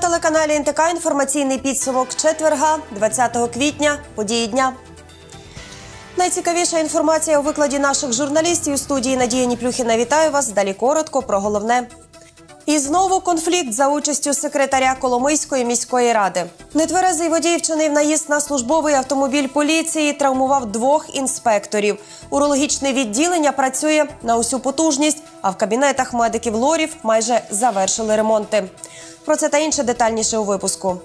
телеканалі НТК інформаційний підсумок четверга, 20 квітня, події дня. Найцікавіша інформація у викладі наших журналістів у студії Надія Ніплюхіна. Вітаю вас. Далі коротко про головне. І знову конфлікт за участю секретаря Коломийської міської ради. Нетверезий водій вчинив наїзд на службовий автомобіль поліції, травмував двох інспекторів. Урологічне відділення працює на усю потужність, а в кабінетах медиків лорів майже завершили ремонти. Про це та інше детальніше у випуску.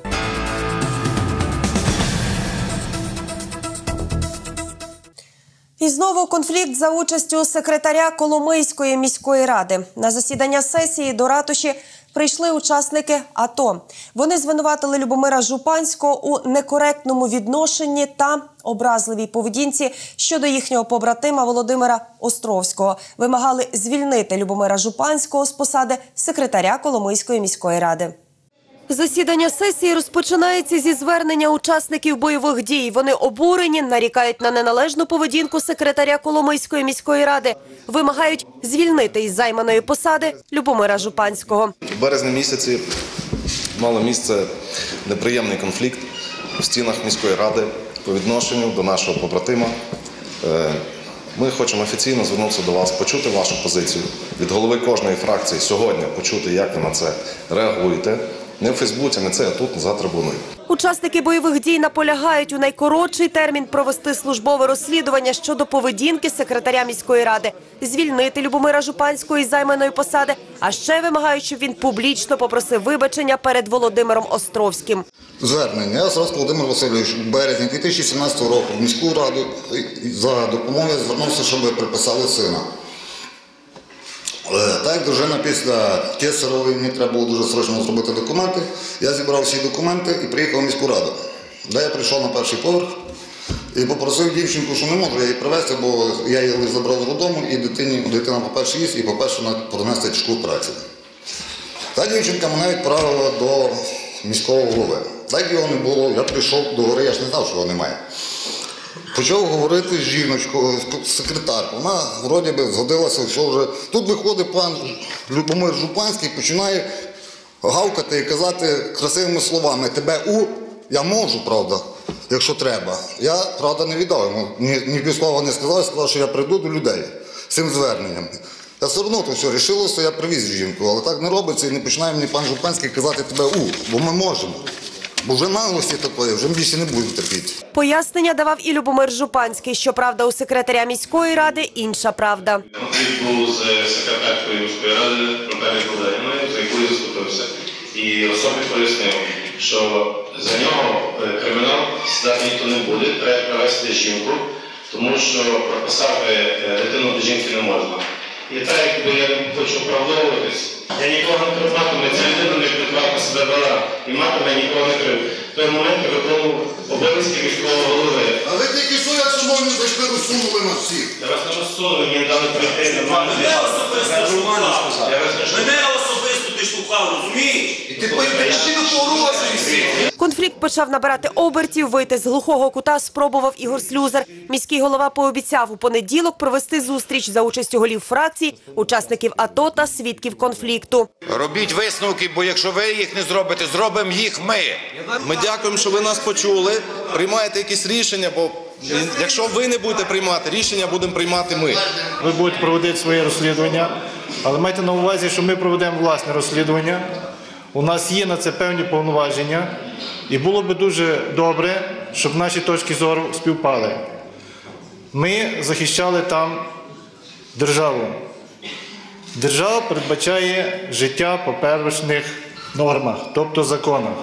І знову конфлікт за участю секретаря Коломийської міської ради. На засідання сесії до ратуші прийшли учасники АТО. Вони звинуватили Любомира Жупанського у некоректному відношенні та образливій поведінці щодо їхнього побратима Володимира Островського. Вимагали звільнити Любомира Жупанського з посади секретаря Коломийської міської ради. Засідання сесії розпочинається зі звернення учасників бойових дій. Вони обурені, нарікають на неналежну поведінку секретаря Коломийської міської ради, вимагають звільнити із займаної посади Любомира Жупанського. В березні місяці мало місце неприємний конфлікт в стінах міської ради по відношенню до нашого побратима. Е, Ми хочемо офіційно звернутися до вас, почути вашу позицію від голови кожної фракції сьогодні, почути, як ви на це реагуєте. Не в Фейсбуці, не це, а тут за трибуною. Учасники бойових дій наполягають у найкоротший термін провести службове розслідування щодо поведінки секретаря міської ради, звільнити Любомира Жупанського із займаної посади, а ще вимагають, щоб він публічно попросив вибачення перед Володимиром Островським. Звернення. Я Сраско Володимир Васильович у березні 2017 року в міську раду за допомогою звернувся, щоб приписали сина. Так дружина після Кесарової, мені треба було дуже срочно зробити документи. Я зібрав всі документи і приїхав в міську раду. Де я прийшов на перший поверх і попросив дівчинку, що не можу я її привезти, бо я її забрав з додому і дитині, дитина, по-перше, їсть, і по-перше, вона пронести тяжку операцію. Та дівчинка мене відправила до міського голови. Так його не було, я прийшов до гори, я ж не знав, що його немає. Почав говорити з жіночкою, з секретаркою. Вона вроді би згодилася, що вже. Тут виходить пан Любомир Жупанський, починає гавкати і казати красивими словами тебе у я можу, правда, якщо треба. Я, правда, не віддав йому. Ні, ні півслова не сказав, сказав, що я прийду до людей з цим зверненням. Я все одно то все рішилося, я привіз жінку, але так не робиться і не починає мені пан Жупанський казати тебе у, бо ми можемо. Бо вже наглості такої, вже більше не будемо терпіти. Пояснення давав і Любомир Жупанський. Щоправда, у секретаря міської ради інша правда. Конфлікт був з секретаркою міської ради Наталією Володимирівною, за якою заступився. І особі пояснив, що за нього е, кримінал сідати ніхто не буде, треба привезти жінку, тому що прописати е, дитину до жінки не можна. І так, якби я хочу оправдовуватись, я нікого не крив матиме, ця людина не неадекватно себе вела, і матиме нікого не крив. В той момент виконував обов'язки міського голови. А ви тільки що, як шановні, зайшли, розсунули на всіх. Я вас не розсунули, мені дали прийти, нормально. Мене особисто штовхав. Мене особисто ти штовхав, розумієш? І ти почти до погрози Конфлікт почав набирати обертів. Вийти з глухого кута спробував Ігор Слюзар. Міський голова пообіцяв у понеділок провести зустріч за участю голів фракцій, учасників АТО та свідків конфлікту. Робіть висновки, бо якщо ви їх не зробите, зробимо їх ми. Ми дякуємо, що ви нас почули. Приймаєте якісь рішення, бо якщо ви не будете приймати рішення, будемо приймати ми. Ви будете проводити своє розслідування, але майте на увазі, що ми проведемо власне розслідування. У нас є на це певні повноваження, і було би дуже добре, щоб наші точки зору співпали. Ми захищали там державу. Держава передбачає життя по первичних нормах, тобто законах.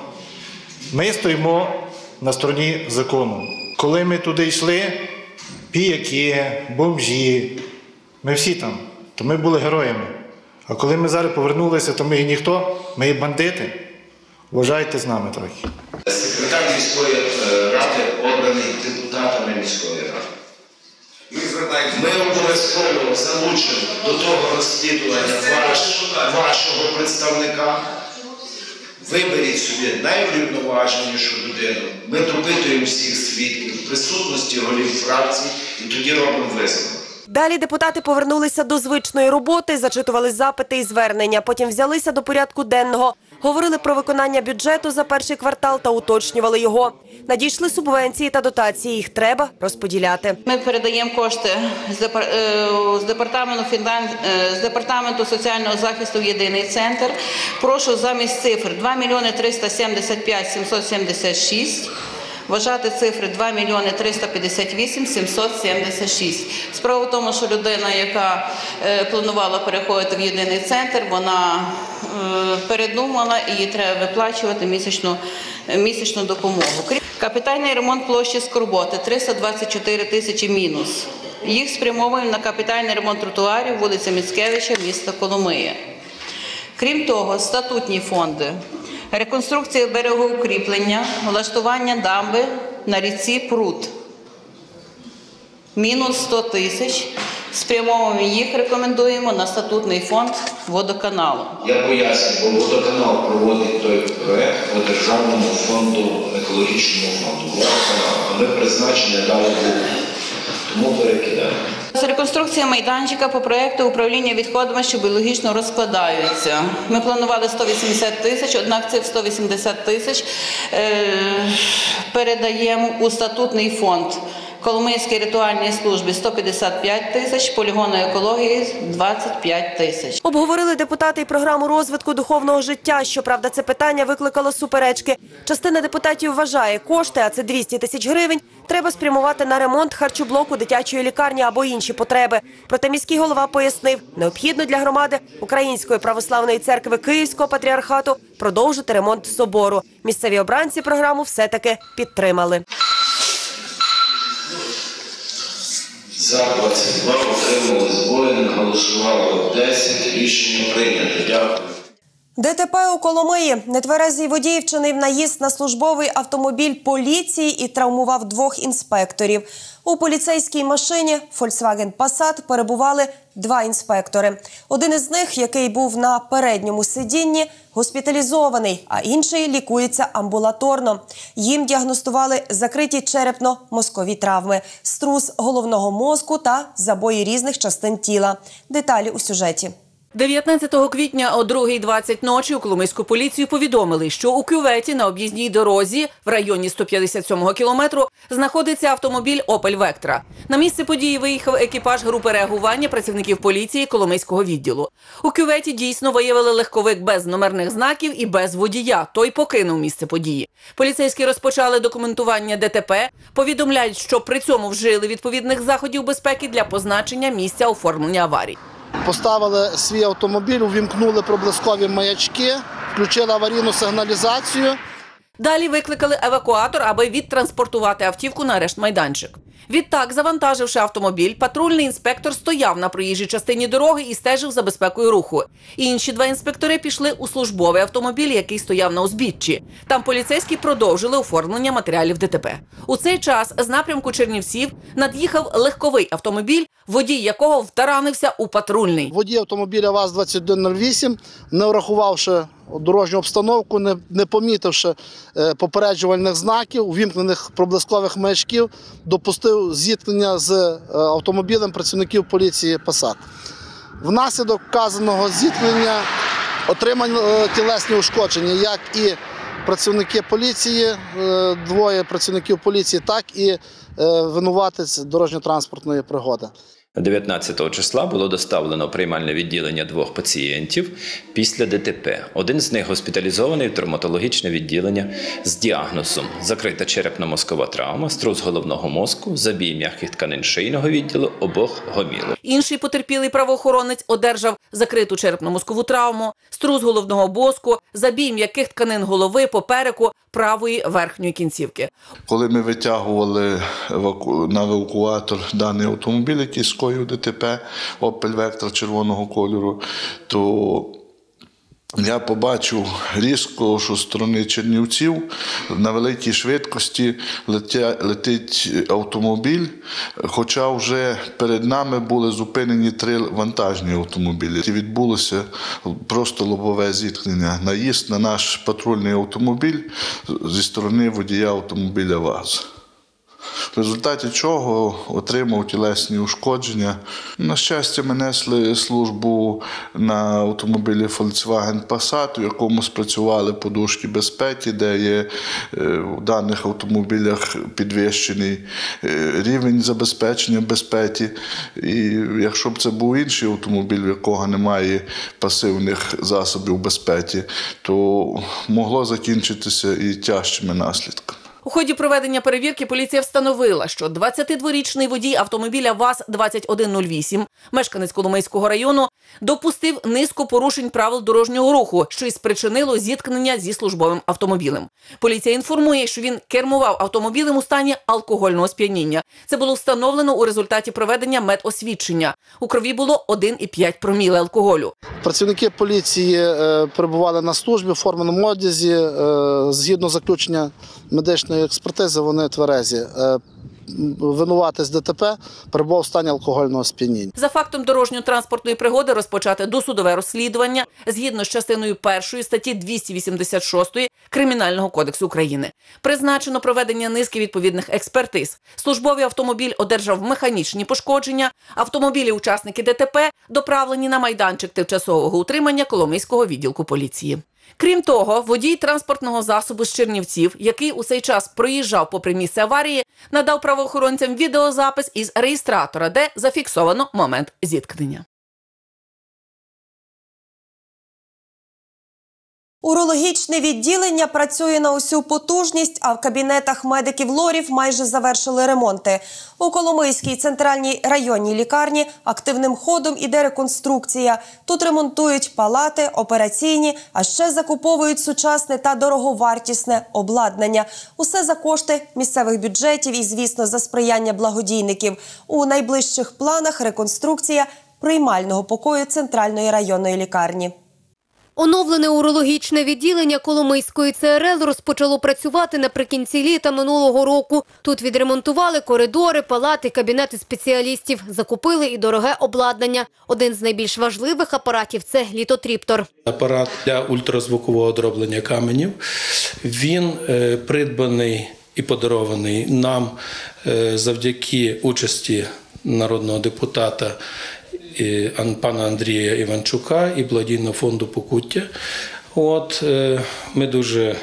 Ми стоїмо на стороні закону. Коли ми туди йшли, піяки, бомжі, ми всі там, то ми були героями. А коли ми зараз повернулися, то ми і ніхто, ми і бандити. Вважайте з нами трохи. Секретар міської е, ради обраний депутатами міської ради. Ми обов'язково залучимо до того розслідування ваш, вашого представника. Виберіть собі найврівноваженішу людину. Ми допитуємо всіх свідків в присутності голів фракцій і тоді робимо висновок. Далі депутати повернулися до звичної роботи, зачитували запити і звернення. Потім взялися до порядку денного. Говорили про виконання бюджету за перший квартал та уточнювали його. Надійшли субвенції та дотації. Їх треба розподіляти. Ми передаємо кошти з е, департаменту е, з департаменту соціального захисту в єдиний центр. Прошу замість цифр 2 мільйони 375 776 Вважати цифри 2 мільйони 358 776. Справа в тому, що людина, яка е, планувала переходити в єдиний центр, вона е, передумала і їй треба виплачувати місячну, місячну допомогу. Капітальний ремонт площі Скорботи 324 тисячі мінус. Їх спрямовуємо на капітальний ремонт тротуарів вулиця Міцкевича, міста Коломия. Крім того, статутні фонди, реконструкція берегоукріплення, влаштування дамби на ріці Прут. Мінус 100 тисяч. Спрямовуємо їх, рекомендуємо на статутний фонд водоканалу. Я поясню, бо водоканал проводить той проект по Державному фонду, екологічному фонду. Водоканал. А ми призначення дали. Тому перекидаємо. Реконструкція майданчика по проекту управління відходами, що біологічно розкладаються. Ми планували 180 тисяч, однак цих 180 тисяч е, передаємо у статутний фонд. Коломийській ритуальній службі 155 тисяч, полігону екології 25 тисяч. Обговорили депутати й програму розвитку духовного життя. Щоправда, це питання викликало суперечки. Частина депутатів вважає, кошти, а це 200 тисяч гривень, треба спрямувати на ремонт харчоблоку дитячої лікарні або інші потреби. Проте міський голова пояснив, необхідно для громади Української православної церкви Київського патріархату продовжити ремонт собору. Місцеві обранці програму все-таки підтримали. За 22 отримали збори, не голосувало 10. Рішення прийнято. Дякую. ДТП у Коломиї. Нетверезий водій вчинив наїзд на службовий автомобіль поліції і травмував двох інспекторів. У поліцейській машині Volkswagen Passat перебували два інспектори. Один із них, який був на передньому сидінні, госпіталізований, а інший лікується амбулаторно. Їм діагностували закриті черепно-мозкові травми, струс головного мозку та забої різних частин тіла. Деталі у сюжеті. 19 квітня о 2.20 ночі у Коломийську поліцію повідомили, що у кюветі на об'їзній дорозі в районі 157-го кілометру знаходиться автомобіль «Опель Вектра». На місце події виїхав екіпаж групи реагування працівників поліції Коломийського відділу. У кюветі дійсно виявили легковик без номерних знаків і без водія. Той покинув місце події. Поліцейські розпочали документування ДТП. Повідомляють, що при цьому вжили відповідних заходів безпеки для позначення місця оформлення аварії. Поставили свій автомобіль, увімкнули проблискові маячки, включили аварійну сигналізацію. Далі викликали евакуатор, аби відтранспортувати автівку на арешт майданчик. Відтак, завантаживши автомобіль, патрульний інспектор стояв на проїжджій частині дороги і стежив за безпекою руху. Інші два інспектори пішли у службовий автомобіль, який стояв на узбіччі. Там поліцейські продовжили оформлення матеріалів ДТП. У цей час з напрямку Чернівців над'їхав легковий автомобіль, водій якого втаранився у патрульний. Водій автомобіля ВАЗ-2108, не врахувавши дорожню обстановку, не, не помітивши е, попереджувальних знаків, увімкнених проблискових маячків, допустив зіткнення з е, автомобілем працівників поліції «Пасат». Внаслідок вказаного зіткнення отримані е, тілесні ушкодження, як і працівники поліції, двоє працівників поліції, так і винуватець дорожньо-транспортної пригоди. 19 числа було доставлено в приймальне відділення двох пацієнтів після ДТП. Один з них госпіталізований в травматологічне відділення з діагнозом закрита черепно-мозкова травма, струс головного мозку, забій м'яких тканин шийного відділу, обох гомілок. Інший потерпілий правоохоронець одержав закриту черепно-мозкову травму, струс головного боску, забій м'яких тканин голови, попереку, правої верхньої кінцівки. Коли ми витягували на евакуатор даний автомобіль, який скоїв ДТП Opel Vectra червоного кольору, то я побачив різко, що з сторони Чернівців на великій швидкості летить автомобіль, хоча вже перед нами були зупинені три вантажні автомобілі. І відбулося просто лобове зіткнення. Наїзд на наш патрульний автомобіль зі сторони водія автомобіля ВАЗ. В результаті чого отримав тілесні ушкодження. На щастя, ми несли службу на автомобілі Volkswagen Passat, у якому спрацювали подушки безпеки, де є е, в даних автомобілях підвищений е, рівень забезпечення безпеки. І якщо б це був інший автомобіль, в якого немає пасивних засобів безпеки, то могло закінчитися і тяжчими наслідками. У ході проведення перевірки поліція встановила, що 22-річний водій автомобіля ВАЗ-2108, мешканець Коломийського району, допустив низку порушень правил дорожнього руху, що й спричинило зіткнення зі службовим автомобілем. Поліція інформує, що він кермував автомобілем у стані алкогольного сп'яніння. Це було встановлено у результаті проведення медосвідчення. У крові було 1,5 проміли алкоголю. Працівники поліції е, перебували на службі в форменому одязі. Е, згідно заключення медичної експертизи, вони тверезі. Е, винуватець ДТП перебував у стані алкогольного сп'яніння. За фактом дорожньо-транспортної пригоди розпочати досудове розслідування згідно з частиною першої статті 286 Кримінального кодексу України. Призначено проведення низки відповідних експертиз. Службовий автомобіль одержав механічні пошкодження. Автомобілі учасники ДТП доправлені на майданчик тимчасового утримання Коломийського відділку поліції. Крім того, водій транспортного засобу з Чернівців, який у цей час проїжджав попри місце аварії, надав правоохоронцям відеозапис із реєстратора, де зафіксовано момент зіткнення. Урологічне відділення працює на усю потужність, а в кабінетах медиків лорів майже завершили ремонти. У Коломийській центральній районній лікарні активним ходом іде реконструкція. Тут ремонтують палати, операційні, а ще закуповують сучасне та дороговартісне обладнання. Усе за кошти місцевих бюджетів і, звісно, за сприяння благодійників. У найближчих планах реконструкція приймального покою центральної районної лікарні. Оновлене урологічне відділення Коломийської ЦРЛ розпочало працювати наприкінці літа минулого року. Тут відремонтували коридори, палати, кабінети спеціалістів, закупили і дороге обладнання. Один з найбільш важливих апаратів це літотріптор. апарат для ультразвукового дроблення каменів. Він е, придбаний і подарований нам е, завдяки участі народного депутата пана Андрія Іванчука і благодійного фонду Покуття. От е, ми дуже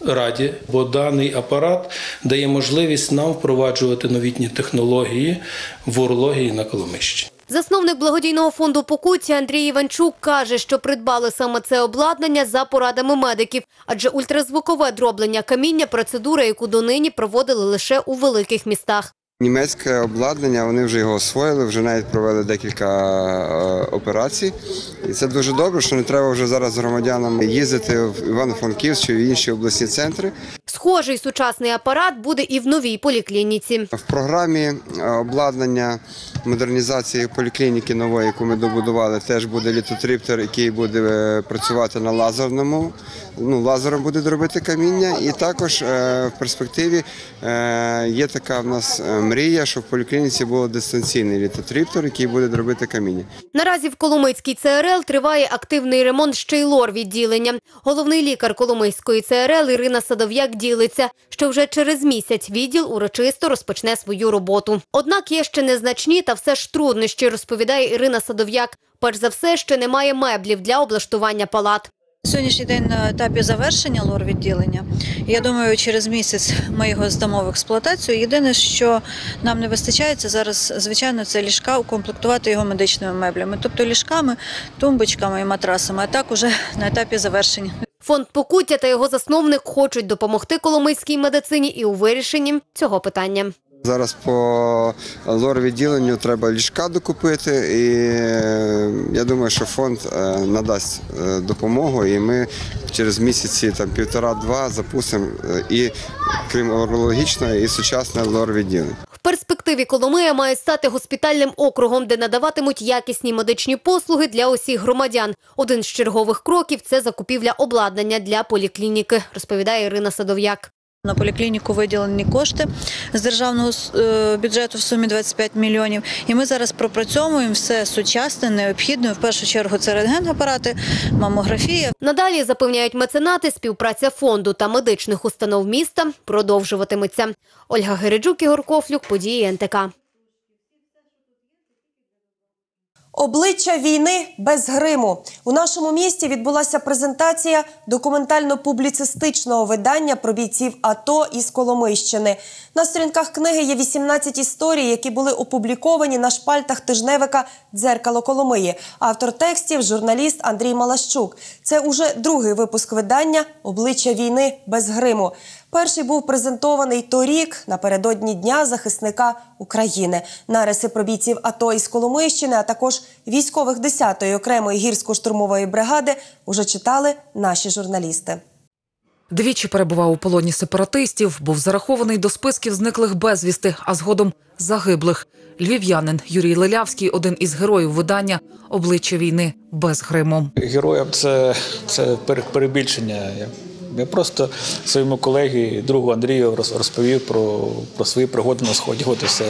раді, бо даний апарат дає можливість нам впроваджувати новітні технології в урології на Коломищі. Засновник благодійного фонду Покуття Андрій Іванчук каже, що придбали саме це обладнання за порадами медиків, адже ультразвукове дроблення каміння – процедура, яку донині проводили лише у великих містах. Німецьке обладнання, вони вже його освоїли, вже навіть провели декілька е, операцій. І це дуже добре, що не треба вже зараз громадянам їздити в Івано-Франківськ чи в інші обласні центри. Схожий сучасний апарат буде і в новій поліклініці. В програмі е, обладнання модернізації поліклініки нової, яку ми добудували, теж буде літотриптер, який буде е, працювати на лазерному. Ну, лазером буде робити каміння. І також в перспективі є така в нас мрія, щоб в поліклініці був дистанційний літотриптер, який буде робити каміння. Наразі в Коломийській ЦРЛ триває активний ремонт ще й лор відділення. Головний лікар Коломийської ЦРЛ Ірина Садов'як ділиться, що вже через місяць відділ урочисто розпочне свою роботу. Однак є ще незначні та все ж труднощі, розповідає Ірина Садов'як. Перш за все, ще немає меблів для облаштування палат. Сьогоднішній день на етапі завершення лор відділення. Я думаю, через місяць ми його здамо в експлуатацію. Єдине, що нам не вистачає, це зараз, звичайно, це ліжка, укомплектувати його медичними меблями, тобто ліжками, тумбочками і матрасами. А так уже на етапі завершення. Фонд Покуття та його засновник хочуть допомогти коломийській медицині і у вирішенні цього питання. Зараз по лор-відділенню треба ліжка докупити, і я думаю, що фонд е, надасть е, допомогу, і ми через місяці там півтора-два запустимо е, і крім урологічного, і сучасне лор-відділення. В перспективі Коломия має стати госпітальним округом, де надаватимуть якісні медичні послуги для усіх громадян. Один з чергових кроків це закупівля обладнання для поліклініки, розповідає Ірина Садов'як. На поліклініку виділені кошти з державного е, бюджету в сумі 25 мільйонів. І ми зараз пропрацьовуємо все сучасне, необхідне. В першу чергу це рентген-апарати, мамографія. Надалі запевняють меценати, співпраця фонду та медичних установ міста продовжуватиметься. Ольга Гереджук, Ігор Кофлюк, події НТК. Обличчя війни без гриму у нашому місті відбулася презентація документально-публіцистичного видання про бійців АТО із Коломийщини. На сторінках книги є 18 історій, які були опубліковані на шпальтах тижневика Дзеркало Коломиї. Автор текстів журналіст Андрій Малащук. Це уже другий випуск видання Обличчя війни без гриму. Перший був презентований торік напередодні Дня захисника України. Нариси про бійців АТО із Коломийщини, а також військових 10-ї окремої гірсько-штурмової бригади уже читали наші журналісти. Двічі перебував у полоні сепаратистів, був зарахований до списків зниклих безвісти, а згодом загиблих. Львів'янин Юрій Лелявський один із героїв видання Обличчя війни без гриму. Героям це, це перебільшення. Я, просто своєму колегі, другу Андрію розповів про, про свої пригоди на сході. От і все.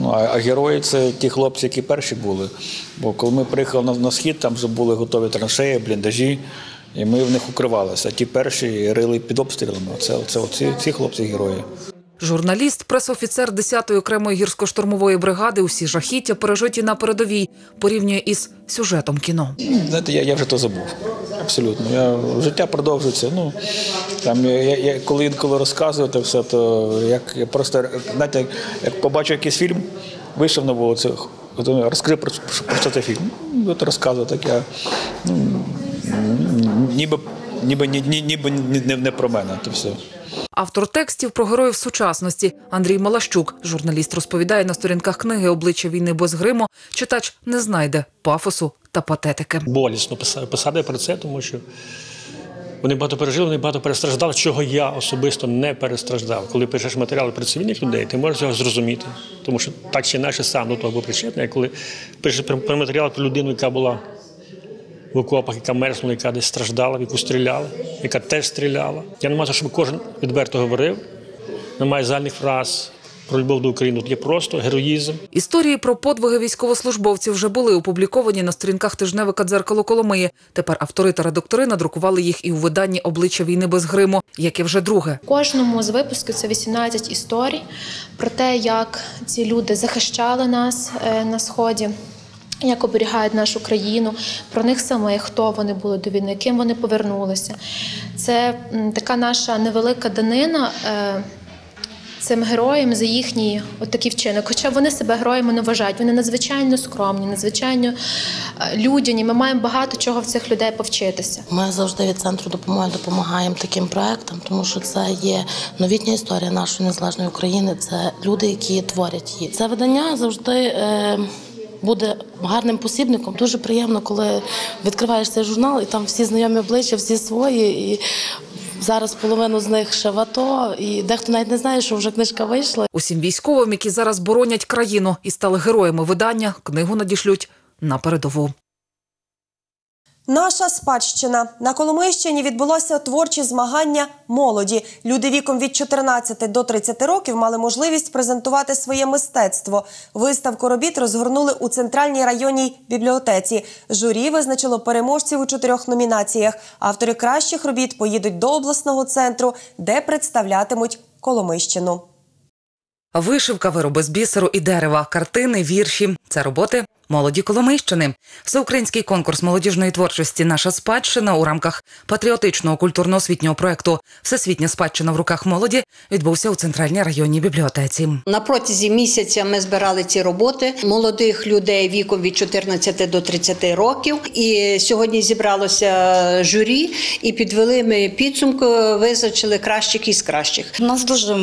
Ну, а, а герої це ті хлопці, які перші були. Бо коли ми приїхали на, на схід, там вже були готові траншеї, бліндажі, і ми в них укривалися. А ті перші рили під обстрілами. Це, це оці, ці хлопці герої. Журналіст, пресофіцер 10-ї окремої гірсько-штурмової бригади. Усі жахіття пережиті на передовій, порівнює із сюжетом кіно. Знаєте, я, я вже то забув. Абсолютно. Я, життя продовжується. Ну, там, я, я, коли інколи розказувати все, то як я просто знаєте, як, побачу якийсь фільм, вийшов на вулицю, розкажи про, про що це фільм. От розказую, так я ну, ніби, ніби, ні- ні- ніби не, не про мене, то все. Автор текстів про героїв сучасності Андрій Малащук. Журналіст розповідає на сторінках книги Обличчя війни без гриму. Читач не знайде пафосу та патетики. болісно писа- писати про це, тому що вони багато пережили, вони багато перестраждали, чого я особисто не перестраждав. Коли пишеш матеріали про цивільних людей, ти можеш його зрозуміти, тому що так чи інакше сам до того був причетний. А коли пишеш про- про матеріал про людину, яка була в окопах, яка мерзнула, яка десь страждала, в яку стріляли, яка теж стріляла. Я не маю, щоб кожен відверто говорив, немає загальних фраз про любов до України. Тут є просто героїзм. Історії про подвиги військовослужбовців вже були опубліковані на сторінках тижневика Дзеркало Коломиї. Тепер автори та редактори надрукували їх і у виданні Обличчя війни без гриму, яке вже друге. Кожному з випусків це 18 історій про те, як ці люди захищали нас е, на сході. Як оберігають нашу країну, про них самих, хто вони були до війни, ким вони повернулися. Це така наша невелика данина е, цим героям за їхній от такий вчинок. Хоча вони себе героями не вважають, вони надзвичайно скромні, надзвичайно е, людяні. Ми маємо багато чого в цих людей повчитися. Ми завжди від центру допомоги допомагаємо таким проектам, тому що це є новітня історія нашої незалежної України. Це люди, які творять її. Це видання завжди. Е... Буде гарним посібником. Дуже приємно, коли відкриваєш цей журнал, і там всі знайомі обличчя, всі свої. І зараз половину з них ще в АТО, і дехто навіть не знає, що вже книжка вийшла. Усім військовим, які зараз боронять країну і стали героями видання, книгу надішлють на передову. Наша спадщина на Коломийщині відбулося творчі змагання молоді. Люди віком від 14 до 30 років мали можливість презентувати своє мистецтво. Виставку робіт розгорнули у центральній районній бібліотеці. Журі визначило переможців у чотирьох номінаціях. Автори кращих робіт поїдуть до обласного центру, де представлятимуть Коломийщину. Вишивка, вироби з бісеру і дерева, картини, вірші це роботи молоді Коломийщини. Всеукраїнський конкурс молодіжної творчості Наша спадщина у рамках патріотичного культурно-освітнього проекту Всесвітня спадщина в руках молоді відбувся у центральній районній бібліотеці. На протязі місяця ми збирали ці роботи молодих людей віком від 14 до 30 років. І сьогодні зібралося журі і підвели ми підсумку, визначили кращих із кращих. У нас дуже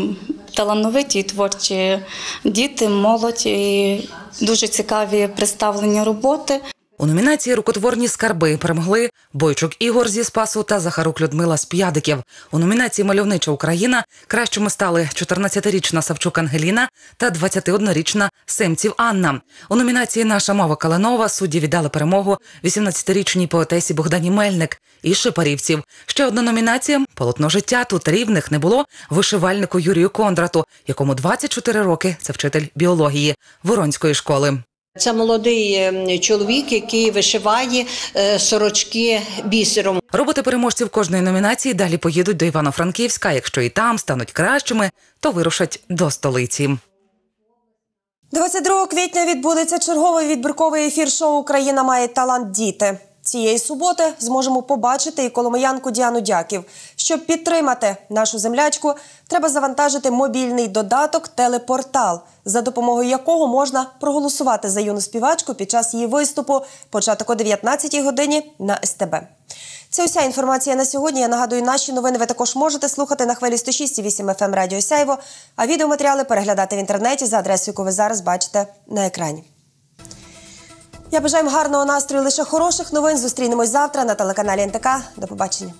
талановиті і творчі діти, молодь і дуже цікаві представлені роботи. У номінації Рукотворні скарби перемогли Бойчук Ігор зі Спасу та Захарук Людмила з П'ядиків. У номінації Мальовнича Україна кращими стали 14-річна Савчук Ангеліна та 21-річна Семців Анна. У номінації Наша мова Каланова судді віддали перемогу 18-річній поетесі Богдані Мельник і Шипарівців. Ще одна номінація полотно життя. Тут рівних не було вишивальнику Юрію Кондрату, якому 24 роки. Це вчитель біології Воронської школи. Це молодий ем, чоловік, який вишиває е, сорочки бісером. Роботи переможців кожної номінації далі поїдуть до Івано-Франківська. Якщо і там стануть кращими, то вирушать до столиці. 22 квітня відбудеться черговий відбірковий ефір шоу Україна має талант діти. Цієї суботи зможемо побачити і коломиянку Діану Дяків. Щоб підтримати нашу землячку, треба завантажити мобільний додаток Телепортал, за допомогою якого можна проголосувати за юну співачку під час її виступу. Початок о 19 годині на СТБ. Це уся інформація на сьогодні. Я нагадую, наші новини ви також можете слухати на хвилі 106,8 FM Радіо Сяйво, а відеоматеріали переглядати в інтернеті за адресою, яку ви зараз бачите на екрані. Я бажаю гарного настрою, лише хороших новин. Зустрінемось завтра на телеканалі НТК. До побачення.